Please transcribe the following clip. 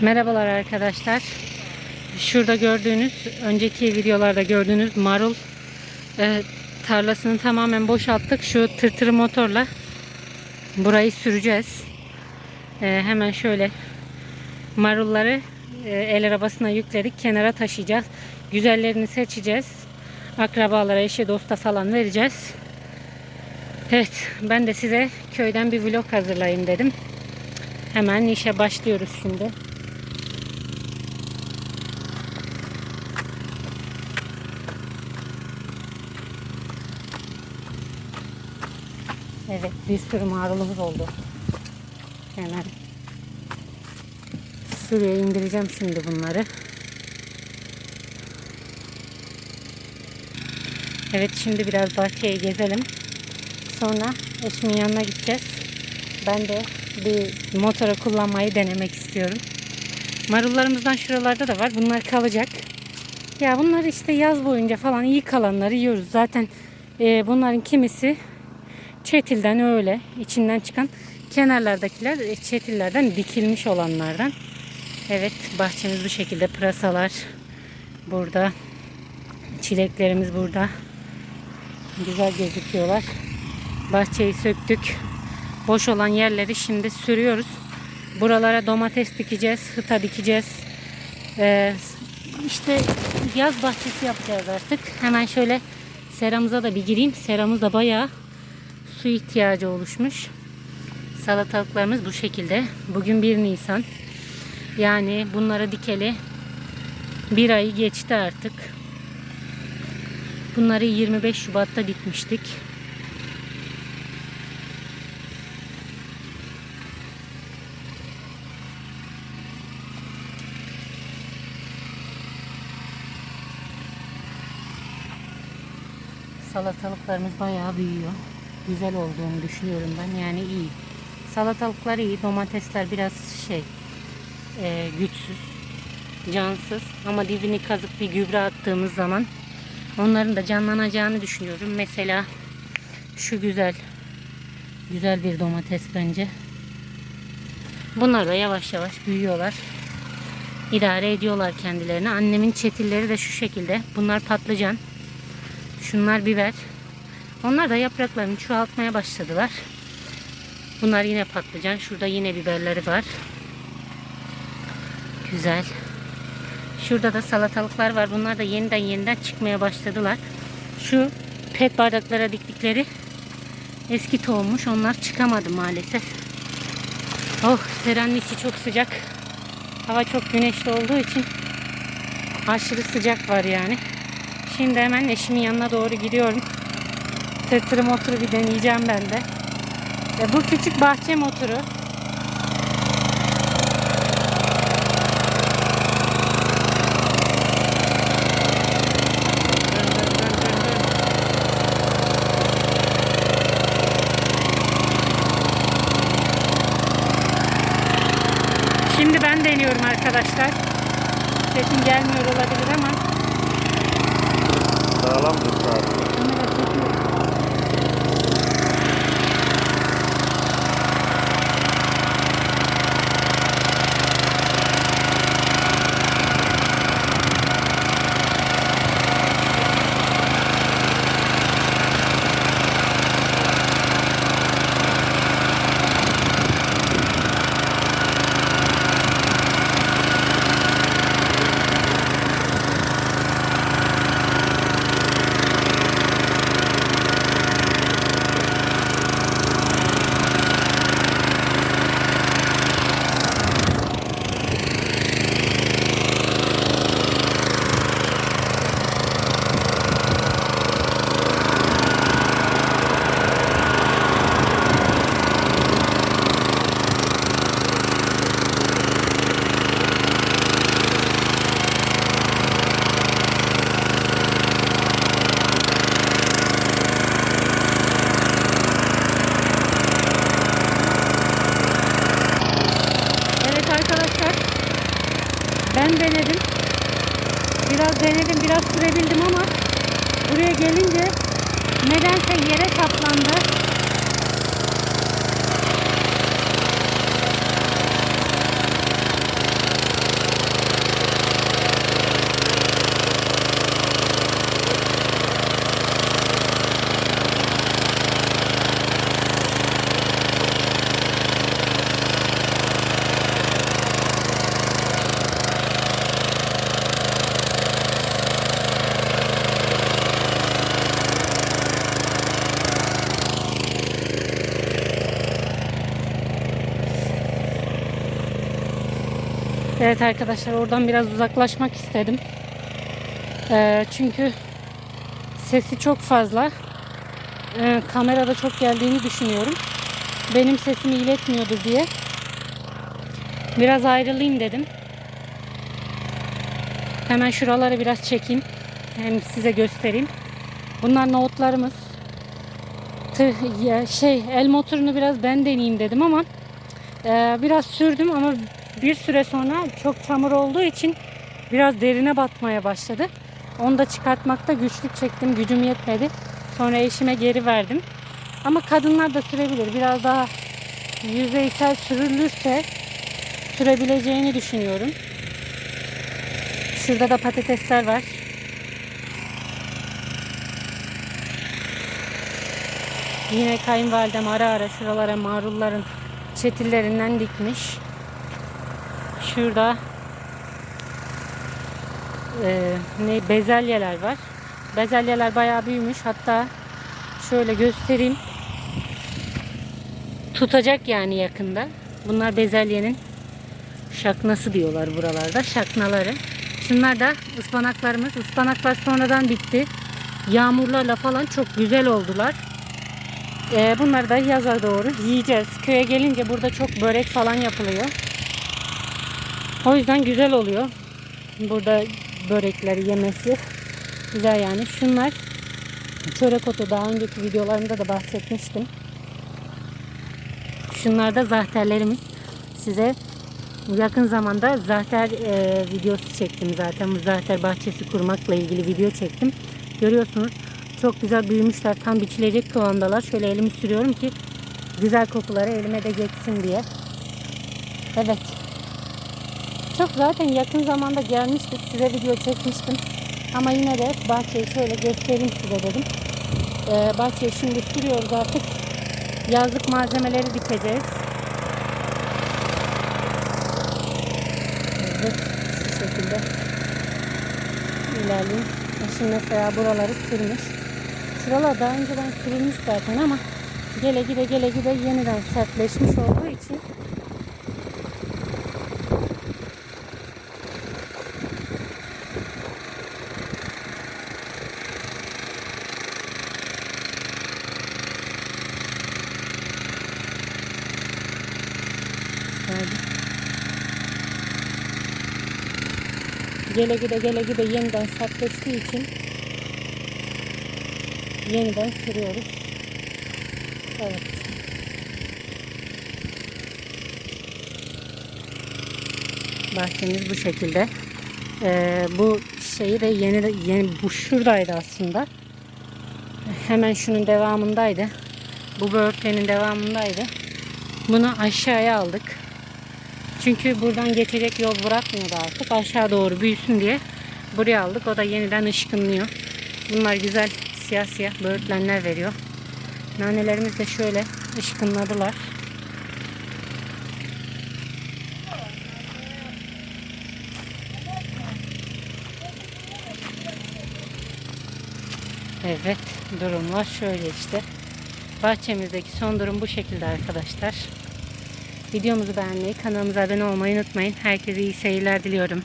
Merhabalar arkadaşlar. Şurada gördüğünüz, önceki videolarda gördüğünüz marul e, tarlasını tamamen boşalttık. Şu tırtırı motorla burayı süreceğiz. E, hemen şöyle marulları e, el arabasına yükledik. Kenara taşıyacağız. Güzellerini seçeceğiz. Akrabalara, eşe, dosta falan vereceğiz. Evet, ben de size köyden bir vlog hazırlayayım dedim. Hemen işe başlıyoruz şimdi. Evet, bir sürü marulumuz oldu. Hemen şuraya indireceğim şimdi bunları. Evet, şimdi biraz bahçeyi gezelim. Sonra eşimin yanına gideceğiz. Ben de bir motora kullanmayı denemek istiyorum. Marullarımızdan şuralarda da var. Bunlar kalacak. Ya bunlar işte yaz boyunca falan iyi kalanları yiyoruz. Zaten e, bunların kimisi çetilden öyle içinden çıkan kenarlardakiler e, çetillerden dikilmiş olanlardan. Evet bahçemiz bu şekilde pırasalar burada. Çileklerimiz burada. Güzel gözüküyorlar. Bahçeyi söktük. Boş olan yerleri şimdi sürüyoruz. Buralara domates dikeceğiz, hıta dikeceğiz. Ee, işte yaz bahçesi yapacağız artık. Hemen şöyle seramıza da bir gireyim. Seramız da bayağı su ihtiyacı oluşmuş. Salatalıklarımız bu şekilde. Bugün 1 Nisan. Yani bunları dikeli bir ayı geçti artık. Bunları 25 Şubat'ta dikmiştik. Salatalıklarımız bayağı büyüyor. Güzel olduğunu düşünüyorum ben. Yani iyi. Salatalıklar iyi. Domatesler biraz şey e, güçsüz. Cansız. Ama dibini kazıp bir gübre attığımız zaman onların da canlanacağını düşünüyorum. Mesela şu güzel. Güzel bir domates bence. Bunlar da yavaş yavaş büyüyorlar. İdare ediyorlar kendilerini. Annemin çetilleri de şu şekilde. Bunlar patlıcan. Şunlar biber. Onlar da yapraklarını çoğaltmaya başladılar. Bunlar yine patlıcan. Şurada yine biberleri var. Güzel. Şurada da salatalıklar var. Bunlar da yeniden yeniden çıkmaya başladılar. Şu pet bardaklara diktikleri eski tohummuş. Onlar çıkamadı maalesef. Oh seranın içi çok sıcak. Hava çok güneşli olduğu için aşırı sıcak var yani. Şimdi hemen eşimin yanına doğru gidiyorum. Tırtırı motoru bir deneyeceğim ben de. Ve bu küçük bahçe motoru. Şimdi ben deniyorum arkadaşlar. Sesim gelmiyor olabilir ama Sağlam tut abi. kamera çekiyor. Evet arkadaşlar. Ben denedim. Biraz denedim, biraz sürebildim ama buraya gelince nedense yere saplandı. Evet arkadaşlar oradan biraz uzaklaşmak istedim. Ee, çünkü sesi çok fazla. Ee, kamerada çok geldiğini düşünüyorum. Benim sesimi iletmiyordur diye. Biraz ayrılayım dedim. Hemen şuraları biraz çekeyim. Hem size göstereyim. Bunlar nohutlarımız. Tı- ya şey el motorunu biraz ben deneyeyim dedim ama e, biraz sürdüm ama bir süre sonra çok çamur olduğu için biraz derine batmaya başladı. Onu da çıkartmakta güçlük çektim. Gücüm yetmedi. Sonra eşime geri verdim. Ama kadınlar da sürebilir. Biraz daha yüzeysel sürülürse sürebileceğini düşünüyorum. Şurada da patatesler var. Yine kayınvalidem ara ara şuralara marulların çetillerinden dikmiş. Şurada e, ne bezelyeler var. Bezelyeler bayağı büyümüş. Hatta şöyle göstereyim. Tutacak yani yakında. Bunlar bezelyenin şaknası diyorlar buralarda. Şaknaları. Şunlar da ıspanaklarımız. Ispanaklar sonradan bitti. Yağmurlarla falan çok güzel oldular. Ee, bunları da yaza doğru yiyeceğiz. Köye gelince burada çok börek falan yapılıyor. O yüzden güzel oluyor. Burada börekleri yemesi. Güzel yani. Şunlar çörek otu daha önceki videolarımda da bahsetmiştim. Şunlar da zahterlerimiz. Size yakın zamanda zahter e, videosu çektim zaten. Zahter bahçesi kurmakla ilgili video çektim. Görüyorsunuz çok güzel büyümüşler. Tam biçilecek kıvamdalar. Şöyle elimi sürüyorum ki güzel kokuları elime de geçsin diye. Evet. Çok zaten yakın zamanda gelmiştik. Size video çekmiştim. Ama yine de bahçeyi şöyle göstereyim size dedim. Ee, bahçeyi şimdi sürüyoruz artık. Yazlık malzemeleri dikeceğiz. Evet. Şu şekilde ilerleyeyim. Şimdi mesela buraları sürmüş. Şuralar daha önceden sürülmüş zaten ama gele gide gele gide yeniden sertleşmiş olduğu için Şöyle. Gele gide gele gide yeniden sertleştiği için yeniden sürüyoruz. Evet. Bahçemiz bu şekilde. Ee, bu şeyi de yeni, yeni bu şuradaydı aslında. Hemen şunun devamındaydı. Bu böğürtlenin devamındaydı. Bunu aşağıya aldık. Çünkü buradan geçecek yol bırakmıyordu artık. Aşağı doğru büyüsün diye buraya aldık. O da yeniden ışkınlıyor. Bunlar güzel siyah siyah böğürtlenler veriyor. Nanelerimiz de şöyle ışkınladılar. Evet durumlar şöyle işte. Bahçemizdeki son durum bu şekilde arkadaşlar. Videomuzu beğenmeyi, kanalımıza abone olmayı unutmayın. Herkese iyi seyirler diliyorum.